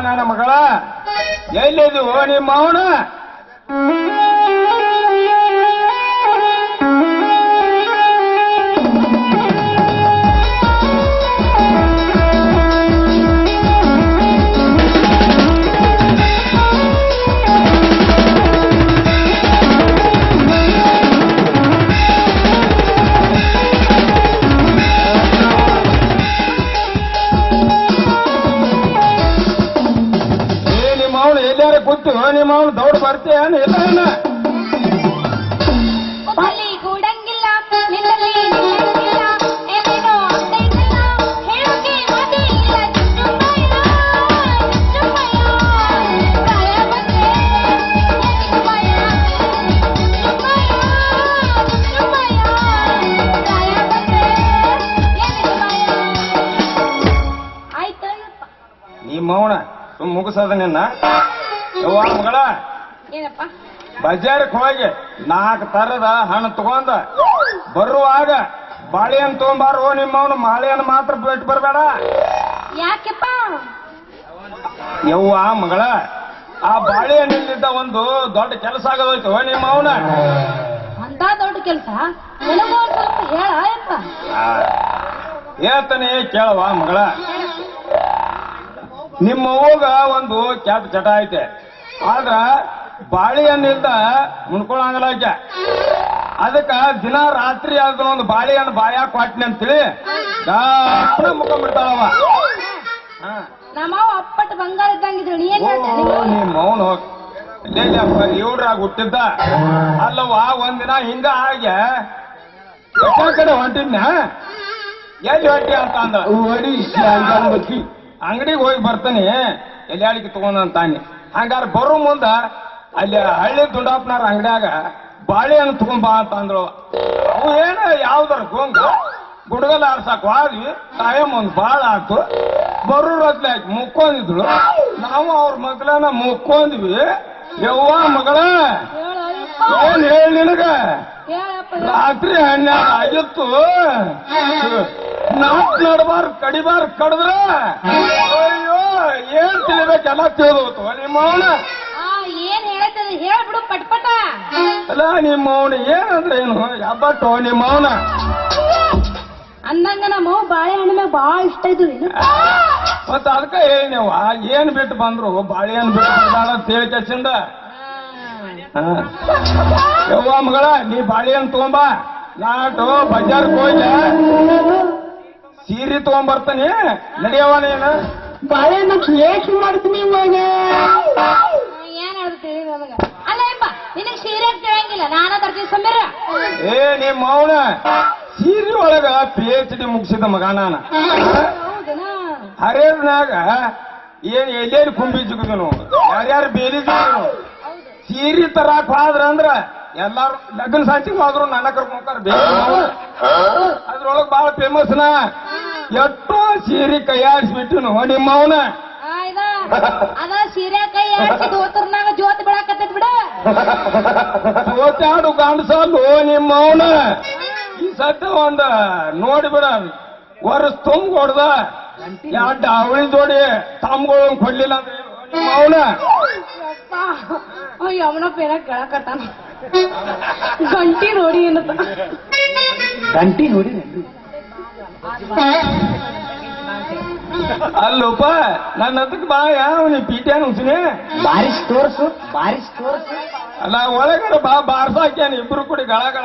ನನ್ನ ಮಗಳ. ಎಲ್ಲಿದು ನಿಮ್ಮ ಅವನ ಬಂದ್ರೆ ಚುಚ್ಚುಮಯ್ಯ ನಿಮ್ಮ ಅವನು ದೌಡ್ ಬರ್ತೇ ಅನ್ನ ಎಲ್ಲ ನಿಮ್ಮ ಅವನ ಸುಮ್ ಮುಗಿಸದ ನಿನ್ನ. ಯವ್ವ ಮಗಳ. ಏನಪ್ಪ? ಬಜಾರಕ್ಕೆ ಹೋಗಿ ನಾಲ್ಕು ತರದ ಹಣ್ಣು ತಗೊಂಡ. ಬರುವಾಗ ಬಾಳೆಹಣ್ಣು ತಗೊಂಬಾರೋ ನಿಮ್ಮವನು ಮಾಳೆಯನ್ನು ಮಾತ್ರ ಬಿಟ್ಟು ಬರಬೇಡ. ಯಾಕೆಪ್ಪ? ಯವ್ವ ಮಗಳ ಆ ಬಾಳೆಹಣ್ಣಿಂದ ಒಂದು ದೊಡ್ಡ ಕೆಲಸ ಆಗೋದೈತು ನಿಮ್ಮ ಅವನ ಅಂತ ದೊಡ್ಡ ಕೆಲಸ? ನನಗೂ ಒಂದ್ ಸ್ವಲ್ಪ ಹೇಳ ಹೇಳ್ತಾನೆ ಕೇಳವ ಮಗಳ. ನಿಮ್ಮ ಅವ್ವಗ ಒಂದು ಕೆಟ್ಟ ಚಟ ಐತೆ. ಆದ್ರ ಬಾಳೆಹಣ್ಣಿಂದ ಮುನ್ಕೊಳಂಗಲ್ಲ ಆಕೆ. ಅದಕ್ಕ ದಿನ ರಾತ್ರಿ ಆದ್ರ ಒಂದು ಬಾಳೆಹಣ್ಣು ಬಾಯಾಗ ಕೊಟ್ನಿ ಅಂತೇಳಿ ಮುಖ ಮುಖಂಬಿಡ್ತಾಳವ ಹಾ. ನಮ್ಮವ ಅಪ್ಪಟ್ ಬಂಗಾರ ಇದ್ದಂಗಿದ್ರು ನೀ ಏನ್ ನಿಮ್ಮ ಅವನು ಇವ್ರಾಗ ಹುಟ್ಟಿದ್ದ. ಅಲ್ಲವ್ವ ಒಂದಿನ ಹಿಂಗ ಹಾಗೆ ಕಡೆ ಹೊಂಟಿದ್ನ? ಎಲ್ಲಿ ಹೊಟ್ಟಿ ಅಂತ ಅಂದ. ಅಂಗಡಿಗೆ ಹೋಗಿ ಬರ್ತಾನೆ ಎಲ್ಲಿ ಅಡಿಗೆ ತಗೊಂಡಂತಾನೆ ಹಂಗಾರೆ ಬರೋ ಮುಂದ ಅಲ್ಲಿ ಹಳ್ಳಿ ದುಂಡಾಪ್ನಾರ ಅಂಗಡಿಯಾಗ ಬಾಳೆಹಣ್ಣು ತಗೊಂಬಾ ಅಂತ ಅಂದ್ರು. ಅವು ಏನ ಯಾವ್ದಾರ ಗೋಂಗ? ಗುಡ್ಗಲ್ ಆರ್ಸಕ್ ಹೋದ್ವಿ. ಟೈಮ್ ಒಂದ್ ಬಾಳ ಆತು. ಬರೋ ಹಾಕಿ ಮುಕ್ಕೊಂಡಿದ್ರು ನಾವು ಅವ್ರ ಮಗಳನ್ನ ಮುಕ್ಕೊಂದ್ವಿ ಯವ್ವ ಮಗಳ, ಏನ್ ಹೇಳಿ ನಿನಗ? ರಾತ್ರಿ ಹನ್ನೆರಡು ಆಗಿತ್ತು. ನಾಟ್ ನಡ್ಬಾರ್ ಕಡಿಬಾರ್ ಕಡಿದ್ರ. ಏನ್ ತಿಳಿಬೇಕೆಲ್ಲ ತಿಳಿದೋತು ನಿಮ್ಮ ಅವನ ಆ ಏನ್ ಹೇಳತ್ತದ ಹೇಳ್ಬಿಡು ಪಟ್ಪಟ. ಅಲ್ಲ ನಿಮ್ಮ ಅವನ ಏನಂದ್ರೆ ಏನು? ಯಾಬಟ್ಟು ನಿಮ್ಮ ಅವನ ಅಂದಂಗ ನಮ್ಮ ಬಾಳೆಹಣ್ಣು ಮ್ಯಾಗ ಬಾಳ ಇಷ್ಟ ಇದ್ರು ಮತ್ತ ಅದಕ್ಕ ಹೇಳಿನವ ಏನ್ ಬಿಟ್ಟು ಬಂದ್ರು? ಬಾಳೆಹಣ್ಣು ಬಿಟ್ಟು ಬಂದಾಳ ಅಂತ ಹೇಳಿ ಕೆಸಿಂದ ಯವ್ವ ಮಗಳ ನೀ ಬಾಳೆಹಣ್ಣು ತಗೊಂಬ. ನಾಟು ಬಜಾರ್ ಹೋಗಿ ಸೀರೆ ತಗೊಂಬರ್ತಾನೆ. ನಡಿಯವ ನೀನು ಬಾಳೆಹಣ್ಣು ಏಕೆ ಮಾಡ್ತೀನಿ ಇವಾಗ ಏನ್ ಹೇಳ್ತೀವಿ ನನಗ ಅಲ್ಲ ಯಪ್ಪ ನಿನಗ್ ಸೀರೆ ಕೇಳಂಗಿಲ್ಲ ನಾನ ತರ್ತೀನಿ ಸಮೀರ ಏ ನಿಮ್ಮ ಅವನ ಸೀರೆ ಒಳಗ ಪಿ ಎಚ್ ಡಿ ಮುಗಿಸಿದ ಮಗ ನಾನ. ಹರೇರ್ನಾಗ ಏನ್ ಎಲ್ಲೇನು ಕುಂಬಿ ಜಿಗುದನು? ಯಾರ್ಯಾರು ಬೇರೆ ಜಿಗುದನು? ಸೀರೆ ತರಾಕ್ ಹೋದ್ರ ಅಂದ್ರ ಎಲ್ಲಾರು ಲಗ್ನ ಸಾಂಚಿಗೆ ಹೋದ್ರು ನನ್ನ ಕರ್ಕೊಂಡ್ ಬೇರೆ ಅದ್ರೊಳಗ್ ಬಾಳ ಫೇಮಸ್ ನಾ. ಎಷ್ಟೋ ಸೀರೆ ಕೈಯಾಡಿಸ್ಬಿಟ್ಟು ನೋಡಿ ಮೌನ ಆ, ಇದ ಅದ ಸೀರೆ ಕೈ ಹಾಕಿ ದೋತರ್ನಾಗ ಜ್ಯೋತಿ ಬೆಳಕತ್ತೈತ್ ಬಿಡ. ನಿಮ್ಮ ಅವನ ಈ ಸದ್ದ ಒಂದ ನೋಡಿಬಿಡ ವರ್ಷ ತುಂಬ ಹೊಡ್ದ. ಎರಡು ಅವಳಿ ಜೋಡಿ ತಮ್ಗಳು ಕೊಡ್ಲಿಲ್ಲ ಅಂದ್ರೆ ಮೌನ ನಿಮ್ಮ ಅವನ ಪೇರ ಕೇಳಕತ್ತಾನ. ಗಂಟಿ ನೋಡಿ ಏನತ್ತ ಗಂಟಿ ನೋಡಿ. ಅಲ್ಲಪ್ಪ ನನ್ನ ಅದಕ್ಕೆ ಬಾ ಯಾವ ನೀ ಪೀಟ್ಯಾನ ಹುಸಿನಿ ಬಾರಿಸ್ ತೋರ್ಸು ಬಾರಿಸ್ ತೋರ್ಸು. ಅಲ್ಲ ಒಳಗಡೆ ಬಾ ಬಾರ್ಸಾಕ್ಯಾನ ಇಬ್ರು ಕೂಡಿ ಗಳ ಗಳ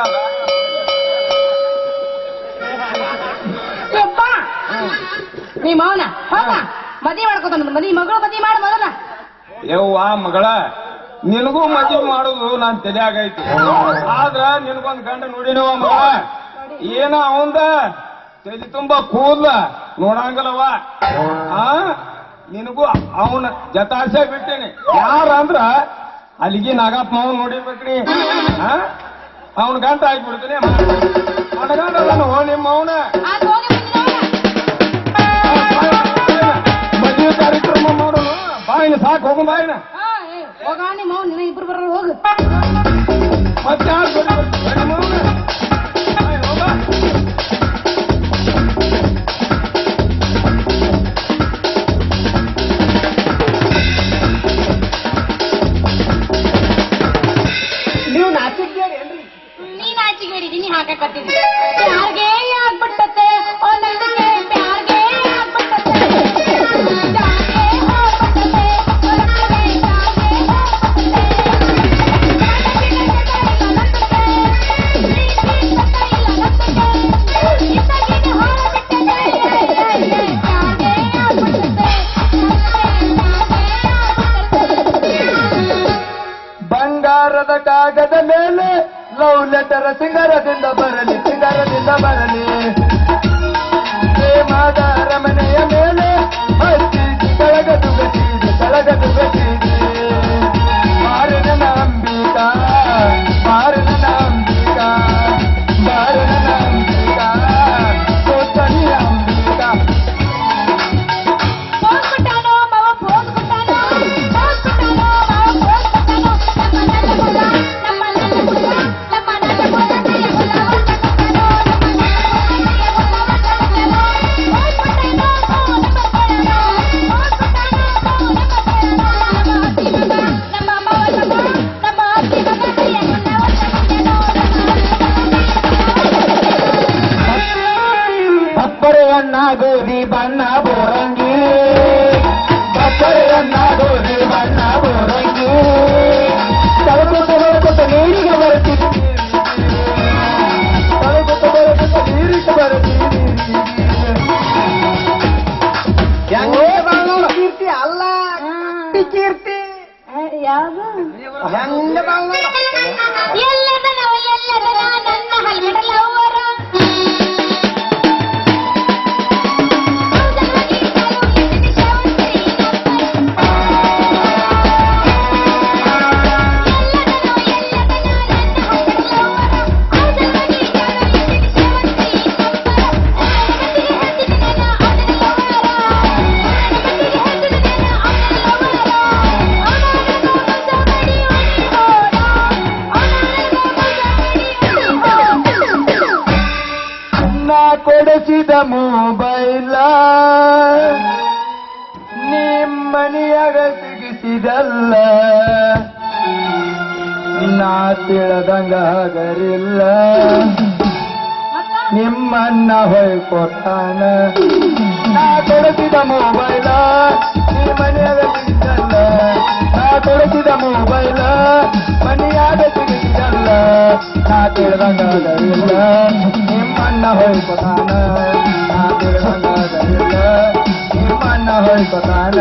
ನೀ ಮೌನ ಹೋಗ. ಮದಿ ಮಾಡ್ಕೊತಾನ ಮನಿ ಮಗಳು ಮದಿ ಮಾಡ ಮೊದಲ. ಯವ್ವಾ ಮಗಳ ನಿನಗೂ ಮದುವೆ ಮಾಡುದು ನಾನ್ ತಲೆಯಾಗೈತಿ ಆದ್ರ ನಿನಗೊಂದ್ ಗಂಡ ನೋಡಿನವ ಮಗಳ. ಏನ ಅವಂದ? ತಲೆ ತುಂಬಾ ಕೂದ್ಲ ನೋಡಂಗಲ್ಲವ ಆ? ನಿನಗೂ ಅವನ ಜತಾಸೆ ಬಿಟ್ಟೇನಿ ಯಾರ ಅಂದ್ರ ಅಲ್ಲಿಗೆ ನಾಗಪ್ಪ ಅವನ್ ನೋಡಿರ್ಬೇಕ್ರಿ ಅವನ ಗಂಟ ಹಾಕ್ಬಿಡ್ತೀನಿ ಮನಗಂಡ ಹೋ ನಿಮ್ಮ ಅವನ ಮದುವೆ ಕಾರ್ಯಕ್ರಮ ನೋಡೋಣ ಬಾಯಿನ ಸಾಕು ಹೋಗು ಬಾಯಿನ. ಹೋಗ ನಿಮ್ಮ ಇಬ್ರು ಬರೋರು ಹೋಗು. ಮತ್ತೆ ಯಾರು नाटक करती पति हार गए ಸಿಂಗಾರದಿಂದ ಬಪ್ಪರೆಯನ್ನ ಗೋರಿ ಬಣ್ಣ ಬೋರಂಗಿ ಬಪ್ಪರೆಯನ್ನ ಗೋರಿ ಬಣ್ಣ ಬೋರಂಗಿ ತಳಕೊತ ಬರಕೊತ ನೀರಿಗೆ ಬರ್ತೀನಿ ತಳಕೊತ ಬರಕೊತ ನೀರಿಗೆ ಬರ್ತೀನಿ ಕೀರ್ತಿ ಅಲ್ಲ ಕೀರ್ತಿ ಯಾವುದು ಹೆಂಗ ಎಲ್ಲದನವ मान्ना होय कोटान ना थोडं मोबाईल ती म्हणे ना थोडं तिथं मोबाईल म्हणे याद तिथे ना तेळगा गाडविलं मान्ना होय कोटान ना तेळगा गाडविलं मान्ना होय कोटान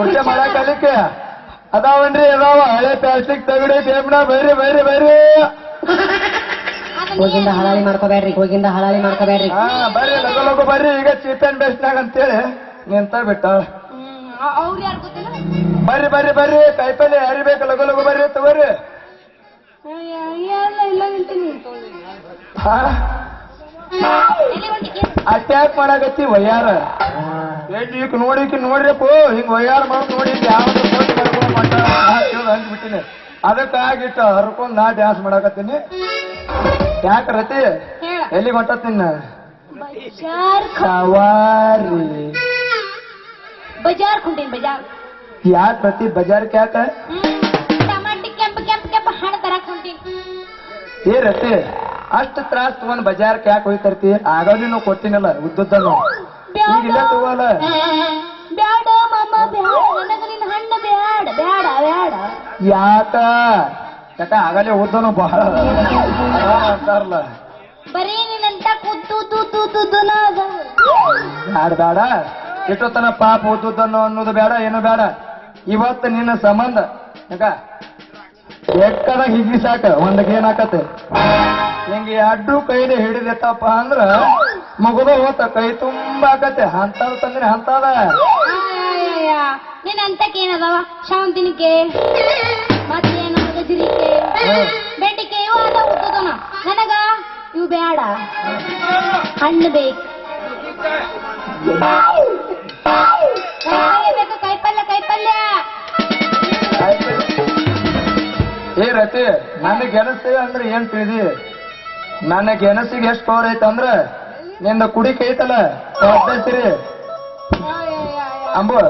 ಮಾರ ಕುರ್ಚೆ ಅದಕ್ಕೆ ಕಲಿಕೆ ಅದಾವನ್ರಿ ಅದಾವ. ಹಳೆ ಪ್ಲಾಸ್ಟಿಕ್ ತಗಡಿ ಟೇಪ್ನ ಬರ್ರಿ ಬರ್ರಿ ಬರ್ರಿ ಹೋಗಿಂದ ಹಳಾಳಿ ಮಾಡ್ಕೋಬೇಡ್ರಿ ಹೋಗಿಂದ ಹಳಾಳಿ ಮಾಡ್ಕೋಬೇಡ್ರಿ. ಹಾ ಬರ್ರಿ ಲಗು ಲಗು ಬರ್ರಿ. ಈಗ ಚೀಪ್ ಅಂಡ್ ಬೆಸ್ಟ್ನಾಗ ಅಂತೇಳಿ ನಿಂತ ಬಿಟ್ಟ ಅವ್ರು ಯಾರು ಗೊತ್ತಿಲ್ಲ? ಬರ್ರಿ ಬರ್ರಿ ಬರ್ರಿ. ಕಾಯಿಪಲ್ಲೆ ಹರಿಬೇಕು ಬೇಕು ಲಗು ಲಗು ಬರ್ರಿ ತಗೋರಿ. ಹಾ ಅಟ್ಯಾಕ್ ಮಾಡಾಕತ್ತಿ ವಯ್ಯಾರ. ಈಗ ನೋಡಿಕ್ ನೋಡ್ರಪ್ಪ ಹಿಂಗ್ ವಯ್ಯಾರ ಮಾಡಿ ನೋಡಿ ಯಾವ್ದು ಕೋಟಿ ಕರ್ಕೊಂಡ್ ಮಟ್ಟ ಹಂಗ್ ಬಿಟ್ಟಿನಿ ಅದಕ್ಕಾಗಿಟ್ಟು ಹರ್ಕೊಂಡ್ ನಾ ಡ್ಯಾನ್ಸ್ ಮಾಡಾಕತ್ತೀನಿ. ಯಾಕ ರತಿ? ಎಲ್ಲಿಗೆ ಹೊಂಟತ್ ನಿನ್ನ? ಬಜಾರ್ ಸವಾರಿ. ಬಜಾರ್ ಕುಂಟೀನಿ ಬಜಾರ್. ಯಾಕ ರತಿ? ಬಜಾರ್ ಯಾಕ ಟಮಾಟಿ ಕೆಂಪ ಕೆಂಪ್ ಕೆಂಪ್ ಹಣ ತರಕ್ ಕುಂಟೀನಿ. ಏ ರತಿ ಅಷ್ಟು ತ್ರಾಸ್ ತಗೊಂಡ್ ಬಜಾರ್ಕ್ ಯಾಕೆ ಹೋಯ್ತರ್ತಿ? ಆಗೋದ್ರಿ ನಾವು ಕೊಟ್ಟಿನಲ್ಲ ಉದ್ದುದ್ದಲ್ಲ ಈಗ ಇಲ್ಲ ತಗೋಲ್ಲ. ಬ್ಯಾಡ ಮಾಮ ಬ್ಯಾಡ. ನನಗ ನಿನ್ನ ಹಣ್ಣು ಬ್ಯಾಡ ಬ್ಯಾಡ ಬ್ಯಾಡ. ಯಾಕ? ಯಾಕ ಆಗಲೇ ಓದ್ದನು ಬಹಳ ಅಂತಾರಲ್ಲ. ಬರೀ ನಿನ್ನಂತ ಬ್ಯಾಡ? ಬೇಡ ಇಟ್ಟೊತ್ತನ ಪಾಪ ಓದುದನ್ನು ಅನ್ನೋದು ಬೇಡ ಏನು ಬೇಡ ಇವತ್ತು ನಿನ್ನ ಸಂಬಂಧ ಯಾಕ? ಎಕ್ಕದ ಹಿಗ್ಗಿ ಸಾಕ ಒಂದಕ್ಕೆ ಏನಾಕತ್ತೆ? ಹಿಂಗೆ ಅಡ್ಡು ಕೈಲಿ ಹಿಡಿದಿತ್ತಪ್ಪ ಅಂದ್ರ ಮಗುದ ಹೋತ ಕೈ ತುಂಬಾಕತ್ತೆ ಅಂತದ ತಂದ್ರೆ ಅಂತದ ಅಯ್ಯಯ್ಯ, ನಿನ್ ಶಾಂತಿನಿಕೆ ಮತ್ತೇನ ಗಜರಿಕೆ ಇವು ಅದ ನನಗ ಇವು ಬೇಡ ಹಣ್ಣು ಬೇಕು. ಬೇಕು ಕಾಯಿಪಲ್ಯ ಕಾಯಿಪಲ್ಯ ಏ ರತಿ ನನ್ನ ಗೆಲಸ ಅಂದ್ರೆ ಏನ್ ತಿಳಿದಿ? ನನ್ನ ಗೆಣಸಿಗೆ ಎಷ್ಟು ಪವರ್ ಐತೆ ನಿನ್ನ ಕುಡಿಕ್ ಐತಲ್ಲ ಸಿರಿ ಅಂಬು,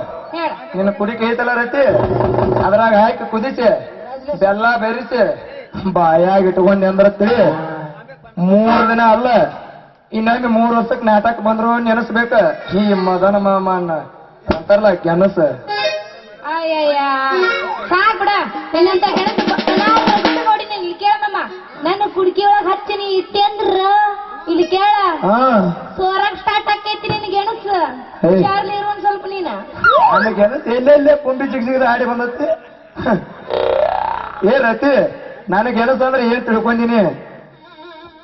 ನಿನ್ನ ಕುಡಿಕೆ ಐತಲ್ಲ ರತಿ, ಅದ್ರಾಗ ಹಾಕಿ ಕುದಿಸಿ, ಬೆಲ್ಲ ಬೆರಿಸಿ, ಬಾಯಾಗಿ ಇಟ್ಕೊಂಡಿ ಅಂದ್ರ ಮೂರ್ ದಿನ ಅಲ್ಲ ಇನ್ನಂಗೆ ಮೂರ್ ವರ್ಷಕ್ಕೆ ನಾಟಕ ಬಂದ್ರು ನೆನಸ್ಬೇಕ. ಈ ಮದನ ಮಾಮಣ್ಣ ಅಂತಾರಲ್ಲ ಗೆಣಸ. ಸಾಕ್ ಬಿಡ. ನನ್ನ ಕುಡ್ಕಿ ಒಳಗ್ ಹಚ್ಚಿನಿ ಇಟ್ಟೆಂದ್ರ ಇಲ್ಲಿ ಕೇಳ. ಹಾ. ಸ್ಟಾರ್ಟ್ ಆಕೈತಿ ನಿನ್ ಎಣಸ ಹೇ. ಚಾರ್ಲಿ ಇರು ಒಂದ್ ಸ್ವಲ್ಪ ನೀನ. ನನ್ನ ಗೆಣಸ ಎಲ್ಲೆಲ್ಲೇ ಕುಂಬಿ ಚಿಗ್ಸಿಗಿದ ಆಡಿ ಬಂದತ್ತೆ ಏ ರತಿ ನನಗೆ ಎಣಸ ಅಂದ್ರೆ ಏನ್ ತಿಳ್ಕೊಂಡಿನಿ?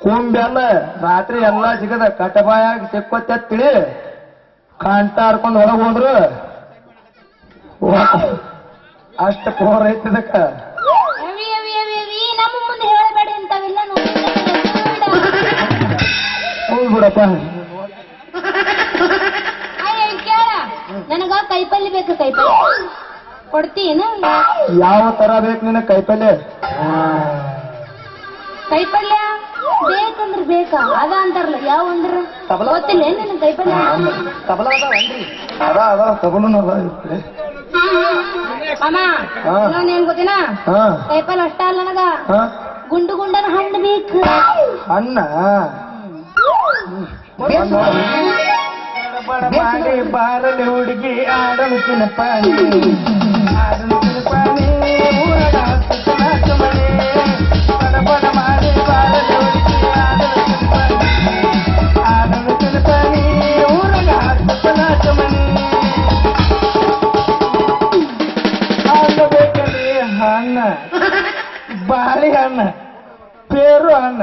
ಕುಂಬಿ ಅಲ್ಲ ರಾತ್ರಿ ಎಲ್ಲಾ ಸಿಗದ ಕಟಬಾಯಾಗ ಸಿಕ್ಕೊತ್ತೆ ತಿಳಿ. ಕಾಂಟ ಹರ್ಕೊಂಡ್ ಹೊರಗೆ ಹೋದ್ರು. ಅಷ್ಟು ಕೋರ್ ಐತಿದಕ್ಕ ಇಲ್ಲಿ ಕೇಳ? ನನಗ ಕೈಪಲ್ಯ ಬೇಕು ಕೈಪಲ್ಲಿ ಕೊಡ್ತೀನ ಯಾವ ತರ ಬೇಕು ನಿನ್ನ ಕೈಪಲ್ಲೆ ಕೈಪಲ್ಯ ಬೇಕಂದ್ರ ಬೇಕಾ? ಅದ ಅಂತಾರಲ್ಲ ಯಾವ ಅಂದ್ರ? ಗೊತ್ತಿಲ್ಲ ನಿನ್ನ ಕೈಪಲ್ಯ? ತಬಲ ಅದ ಅದ ತಗೊಂಡು ಅದ. ಅಮ್ಮ. ಇನ್ನೊಂದ್ ಏನ್ ಗೊತ್ತಿನ? ಕೈಪಲ್ಯ ಅಷ್ಟ ಅಲ್ಲ ನನಗ. ಗುಂಡು ಗುಂಡನ ಹಣ್ಣು ಬೇಕು. ಅಣ್ಣ ಮಾಡಿ ಬಾರಲಿ ಹುಡುಗಿ, ಆಡಲು ತಿನ್ನಪಾನಿ ಆಡಲು ತಿನ್ನಪಾನಿ ಊರಗ ಸುತ್ತಲಾಟ ಮನೆ. ಬಡಬಡ ಮಾಡಿ, ಬಾರಲಿ ಹುಡುಗಿ, ಆಡಲು ತಿನ್ನಪಾನಿ ಆಡಲು ಬಾಳೆಹಣ್ಣ ಪೇರು ಹಣ್ಣ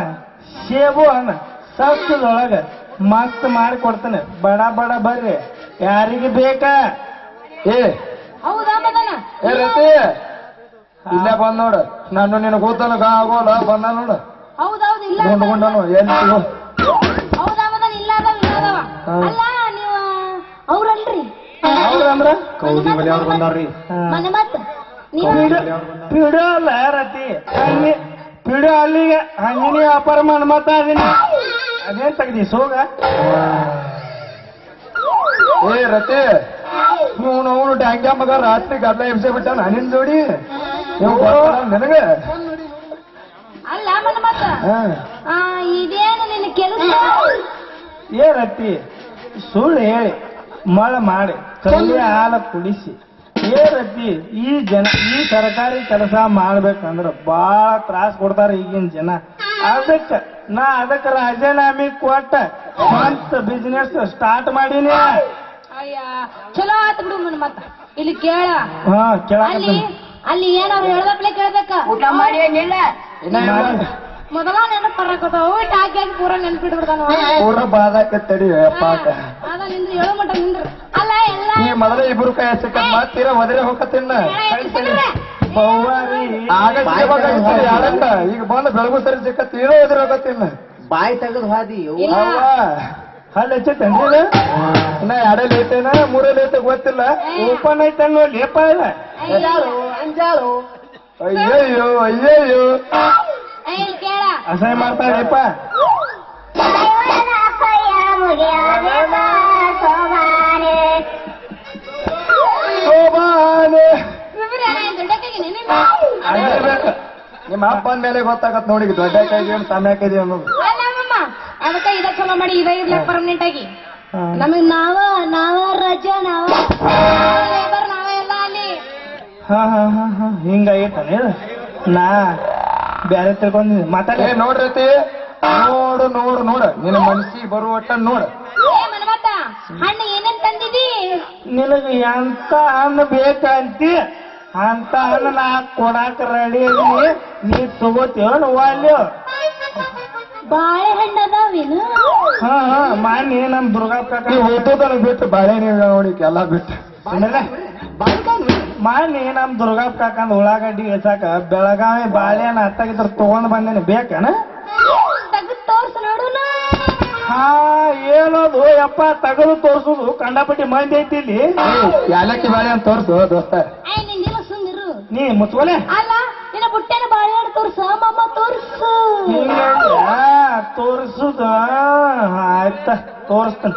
ಸೇಬು ಹಣ್ಣ ಸಸ್ತದೊಳಗ ಮಸ್ತ್ ಮಾಡಿ ಕೊಡ್ತಾನೆ. ಬಡ ಬಡ ಬರ್ರಿ. ಯಾರಿಗೆ ಬೇಕಾ? ಏ ಹೌದಾ ಮದನ ಏ ರತಿ ಇಲ್ಲೇ ಬಂದ್ ನೋಡು. ನಾನು ನಿನ್ನ ಕೂತನ ಆಗೋಲ್ಲ ಬಂದ ನೋಡು. ಹೌದೌದು ಇಲ್ಲ ಗುಂಡು ಗುಂಡನು ಎಲ್ಲಿ ಅವ್ರಂದ್ರ ಕೌದಿ ಬಲಿ ಅವ್ರು ಬಂದಾರ್ರಿ? ಪಿಡೋ ಅಲ್ಲ ರತಿ. ಹಂಗಿ ಪಿಡೋ ಅಲ್ಲಿಗೆ. ಹಂಗಿನಿ ವ್ಯಾಪಾರ ಮಾಡಿ ಮಾತಾಡಿನಿ ಅದೇನ್ ತೆಗ್ದಿ ಸೋಗ? ಏ ರತಿ ಅವನು ಡ್ಯಾಂಗ್ಯ ಮಗ ರಾತ್ರಿ ಗದ್ಲ ಎಬ್ಸೆ ಬಿಟ್ಟ ನಾನಿನ್ ಜೋಡಿ ನಿನಗ. ಅಲ್ಲ ಮನೆ ಮತ್ತ? ಹಾ. ಆ, ಇದೇನು ನಿನ್ನ ಕೆಲಸ? ಏ ರತಿ ಸುಳ್ಳು ಹೇಳಿ ಮಳ ಮಾಡಿ ಕಲ್ಲಿ ಹಾಲ ಕುಡಿಸಿ. ಏ ರತಿ ಈ ಜನ ಈ ಸರ್ಕಾರಿ ಕೆಲಸ ಮಾಡ್ಬೇಕಂದ್ರ ಬಾಳ ತ್ರಾಸ ಕೊಡ್ತಾರ ಈಗಿನ ಜನ. ಅದಕ್ಕ ನಾ ಅದಕ್ಕ ರಾಜೀನಾಮೆ ಕೊಟ್ಟ ಸ್ವಂತ ಬಿಸ್ನೆಸ್ ಸ್ಟಾರ್ಟ್ ಮಾಡೀನಿ. ಅಯ್ಯ ಚಲೋ ಆತ್ ಬಿಡು ಮನ್ ಮತ್ತ ಇಲ್ಲಿ ಕೇಳ. ಹಾ ಕೇಳಾಕ ಅಲ್ಲಿ ಅಲ್ಲಿ ಏನಾರು ಹೇಳ್ಬೇಕ್ಲೆ ಕೇಳ್ಬೇಕ? ಊಟ ಮಾಡಿ ಏನಿಲ್ಲ ಮೊದಲ ನೆನಪು ಬರಕತ್ತಾವ ಊಟ ಹಾಕಿ ಹಾಕಿ ಪೂರ ನೆನ್ಪಿಟ್ಟು ಬಿಡ್ತಾನ ಪೂರ ತಡಿ ಪಾಕ ಅದ ನಿಂದ್ರ ಹೇಳೋ ಮಟ ನಿಂದ್ರ. ಅಲ್ಲ ಎಲ್ಲ ಈ ಮೊದಲ ಇಬ್ರು ಕೈ ಹಚ್ಚಕ ಮತ್ತೀರ ಒದರಿ ಹೋಗತ್ತಿನ್ನ ಆಗ ಈಗ ಬಂದು ಬೆಳಗು ಸರಿ ಸಿಕ್ಕ ತೀರೋ ಒದರಿ ಹೋಗತ್ತಿನ್ನ ಬಾಯಿ ತೆಗೆದು ಹಾದಿ ಇಲ್ಲ. ಅವ್ವ ನಾ ಎರಡೇ ಲೇಟೇನ ಮೂರೇ ಲೇಟ್ ಗೊತ್ತಿಲ್ಲ. ಓಪನ್ ಐತೆ ನೋಡಿ ಲೇಪ ಇಲ್ಲ. ಅಯ್ಯಯ್ಯೋ ಅಯ್ಯಯ್ಯೋ ಅಸಹ್ಯ ಅಸಹ್ಯ ಮಾಡ್ತಾಳಪ್ಪ ಶೋಭಾನೆ ಆಗಿರ್ಬೇಕು ನಿಮ್ಮ ಅಪ್ಪನ ಮೇಲೆ ಗೊತ್ತಾಗತ್ ನೋಡಿ ದೊಡ್ಡ ಕೈಗೆ ಸಣ್ಣ ಅನ್ನೋದು. ಅದಕ್ಕೆ ಅದಕ್ಕ ಇದ ಚಲೋ ಮಾಡಿ ಇದೇ ಇರ್ಲಿ ಪರ್ಮನೆಂಟ್ ಆಗಿ. ನಮಗ್ ನಾವ ನಾವ ರಜ ನಾವ ಲೇಬರ್ ನಾವ ಎಲ್ಲ ಅಲ್ಲಿ. ಹಾ ಹಾ ಹಾ ಹಾ ಹಿಂಗಾಗಿತ್ತಾನೆ ನಾ ಬ್ಯಾರೆ ತಿಳ್ಕೊಂಡ್ ಮಾತಾಡ ನೋಡ್ರತಿ ನೋಡು ನೋಡು ನೋಡು ನಿನ್ನ ಮನಸ್ಸಿಗೆ ಬರುವಟ್ಟ ನೋಡು. ಏ ಮನಮತ್ತ ಹಣ್ಣು ಏನೇನ್ ತಂದಿದಿ? ನಿನಗೆ ಎಂತ ಹಣ್ಣು ಬೇಕಂತಿ? ಅಂತ ಹಣ್ಣು ನಾ ಕೊಡಾಕ ರೆಡಿ ಅದೀನಿ ನೀ ತಗೋತೀವ ಅಲ್ಲಿ ಬಾಳೆಹಣ್ಣು ಅದಾವೇನು ಹಾ ಹಾ ಮಾನ್ಯ ನಮ್ ದುರ್ಗಾ ಕಾಕ. ಬಿಟ್ಟು ನೋಡಿ ಎಲ್ಲ ಬಿಟ್ಟು. ಆಮೇಲೆ ಮಾನ್ಯ ನಮ್ ದುರ್ಗಾ ಕಾಕಂದ್ ಉಳ್ಳಾಗಡ್ಡಿ ಹೆಚ್ಚಾಕ ಬೆಳಗಾವಿ ಬಾಳೆಹಣ್ಣ ಹತ್ತಾಗಿದ್ರ ತಗೊಂಡ್ ಬಂದೇನೆ. ಬೇಕನ? ತೆಗ್ದು ತೋರ್ಸು ನೋಡುನ. ಹಾ ಏನದು? ಯಪ್ಪ ತಗದು ತೋರ್ಸುದು. ಕಂಡಪಟ್ಟಿ ಮಂದಿ ಐತಿ ಇಲ್ಲಿ. ಯಾಲಕ್ಕಿ ಬಾಳೆಹಣ್ಣು ತೋರ್ಸು ದೋಸ್ತ. ನೀ ಮುಚ್ಕೊಲೆ ಅಲ್ಲ ನಿನ್ನ ಬುಟ್ಟೆನ ಬಾಳೆಹಣ್ಣು ತೋರ್ಸು ಮಮ್ಮ ತೋರ್ಸು. ತೋರ್ಸುದ? ಆಯ್ತ ತೋರ್ಸ್ತೀನಿ.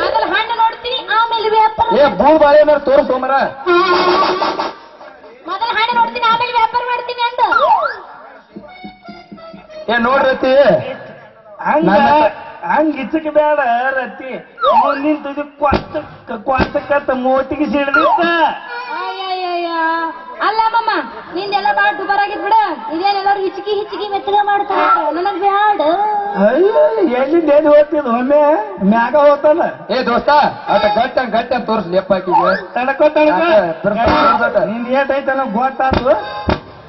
ಮೊದಲ ಹಣ್ಣು ನೋಡ್ತೀನಿ ಆಮೇಲೆ ವ್ಯಾಪಾರ ಏ ಬೂ ಬಾಳೆಹಣ್ಣು ತೋರಿಸು ಮರ ಮೊದಲ ಹಣ್ಣು ನೋಡ್ತೀನಿ ಆಮೇಲೆ ವ್ಯಾಪಾರ ಮಾಡ್ತೀನಿ ಅಂದ. ಏ ನೋಡ್ರತಿ ಹಂಗ ಹಂಗ ಇಚ್ಚಕ್ ಬೇಡ ರತಿ. ಮುಂದಿನ ತುದಿ ಕ್ವಾಸ ಕ್ವಾಸಕ್ಕತ್ತ ಮೋಟಿಗೆ ಸಿಡ್ದಿತ್ತ. ಅಲ್ಲ ಮಮ್ಮ ನಿಂದೆಲ್ಲ ಬಾಳ ದುಬಾರ ಆಗಿದ್ ಬಿಡ. ಇದೇನೆಲ್ಲರೂ ಹಿಚ್ಕಿ ಹಿಚ್ಕಿ ಮೆತ್ತಗ ಮಾಡ್ತಾರ. ನನಗ್ ಬ್ಯಾಡ. ಎಲ್ಲಿಂದ ಎಲ್ಲಿ ಹೋಗ್ತಿದ್ ಒಮ್ಮೆ ಮ್ಯಾಗ ಹೋಗ್ತಲ್ಲ ಏ ದೋಸ್ತ ಅದ ಗಟ್ಟ ಗಟ್ಟ ತೋರ್ಸು ಹಾಕಿದ್ವಿ ತಡ್ಕೋ ತಡ್ಕೋ. ನಿಂದ ಏಟೈತ ನನಗ್ ಗೊತ್ತಾತು.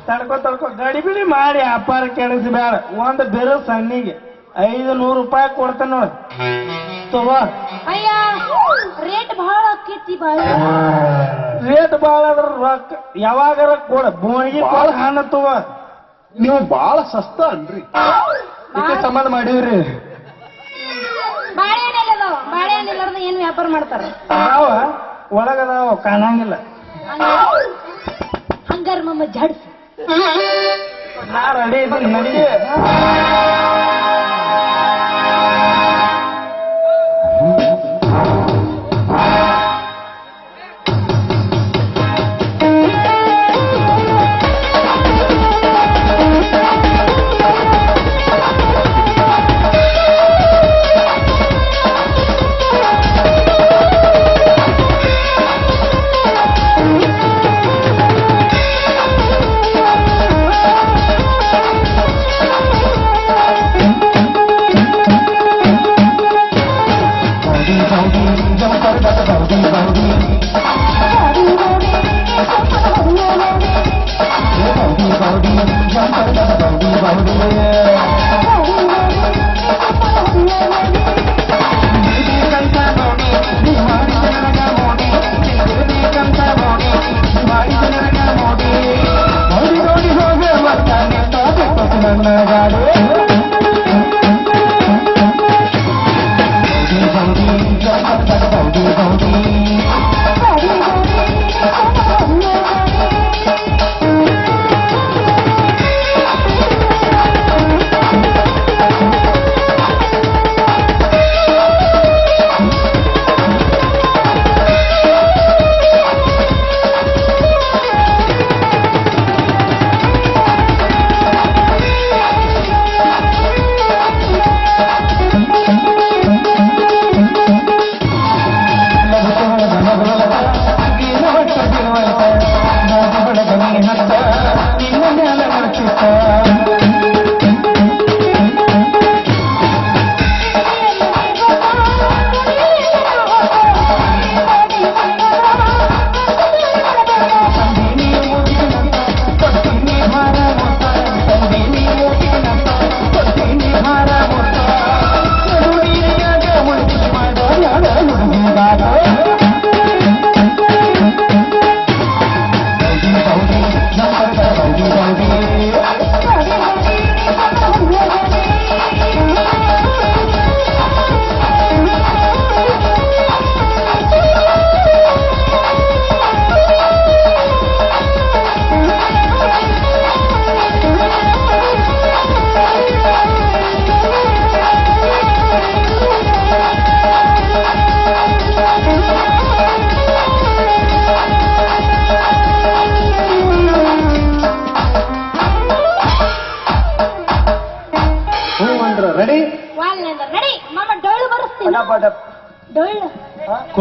ತಡ್ಕೋ ತಡ್ಕೋ. ಗಡಿ ಬಿಡಿ ಮಾಡಿ ಅಪ್ಪಾರ ಕೆಡಿಸಿ ಬೇಡ ಒಂದ್ ಬೆರು ಸಣ್ಣಿಗೆ. ಐದು ನೂರು ರೂಪಾಯಿ ಕೊಡ್ತೇನೆ ನೋಡ. ತಗೋ. ಅಯ್ಯ ರೇಟ್ ಬಹಳ ಆಕೈತಿ ಬಾಳ ರೇಟ್ ಭಾಳ ಅದ್ರ ರೊಕ್ಕ ಯಾವಾಗಾರ ಕೊಡ. ಬೋಣಿಗೆ ಕೊಡ ಹಣ ತಗೋ. ನೀವು ಬಾಳ ಸಸ್ತ ಅನ್ರಿ ಇದಕ್ಕೆ ಸಂಬಂಧ ಮಾಡೀವ್ರಿ. ಬಾಳೆಹಣ್ಣೆಲ್ಲ ಅದಾವ ಬಾಳೆಹಣ್ಣು ಇಲ್ಲಾರ್ದ ಏನ್ ವ್ಯಾಪಾರ ಮಾಡ್ತಾರ? ಅದಾವ ಒಳಗದಾವ ಕಾಣಂಗಿಲ್ಲ. ಹಂಗಾರ ಮಮ್ಮ ಜಡ್ಸ್. ನಾ ರೆಡಿ ಇದ್ದೀನಿ ನಡಿ.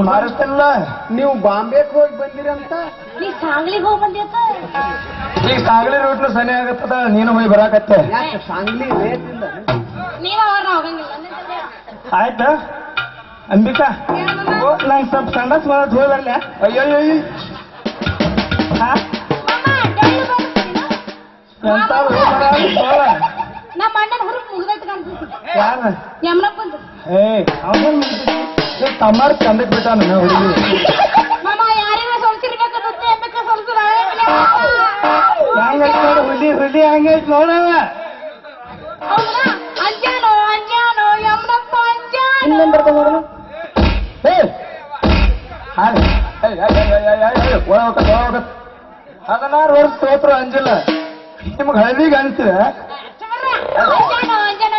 ಮಾರಿಸ್ತಿಲ್ಲ ನೀವು ಬಾಂಬೆಗೆ ಹೋಗಿ ಬಂದಿರಿ ಅಂತ ನೀ ಸಾಂಗ್ಲಿಗೆ ಹೋಗಿ ಬಂದಿಯತ್ತ ಈಗ ಸಾಗಲಿ ರೂಟ್ ಸನಿ ಆಗತ್ತದ? ನೀನು ಹೋಗಿ ಬರಾಕತ್ತೆ. ಸಾಂಗ್ಲಿ ರೇಟ್ ಇಲ್ಲ? ನೀವ ಅವ್ರ ಹೋಗಂಗಿಲ್ಲ ಆಯ್ತಾ? ಅಂಬಿಕಾ ಓ, ನಂಗೆ ಸ್ವಲ್ಪ ಸಂಡಸ್ ಮಾಡೋದು ಹೋಗಿ ಬರ್ಲ. ಅಯ್ಯೋ ಹಾ? ಬರಸ್ತೀನಿ ಎಂತ ನಮ್ಮ ಅಣ್ಣನ ಹುರುಪ್ ಮುಗ್ದೈತ್ ಕಾಣ್ತೈತಿ ಯಾರ ಯಮನಪ್ಪಂದು ಏ ಅವನ್ ತಮ್ಮಾರ್ ಚಂದಕ್ ಬಿಟ್ಟ ನನ್ನ ಹುಡುಗಿ. ಹಂಗೈತ್ ನೋಡು ಹುಲಿ ಹುಲಿ ಹಂಗೈತ್ ನೋಡವ. ಹೌದಾ? ಅಂಜಾನೋ ಅಂಜಾನೋ ಏ ತಗೊಂಡು ಏ ಹಾಡಿ ಹದಿನಾರು ವರ್ಷ ಸೋತ್ರ ಅಂಜಿಲ್ಲ. ನಿಮ್ಗೆ ಹಳದಿಗೆ ಅನ್ಸಿದ ಅಂಜಾನೋ ಅಂಜಾನೋ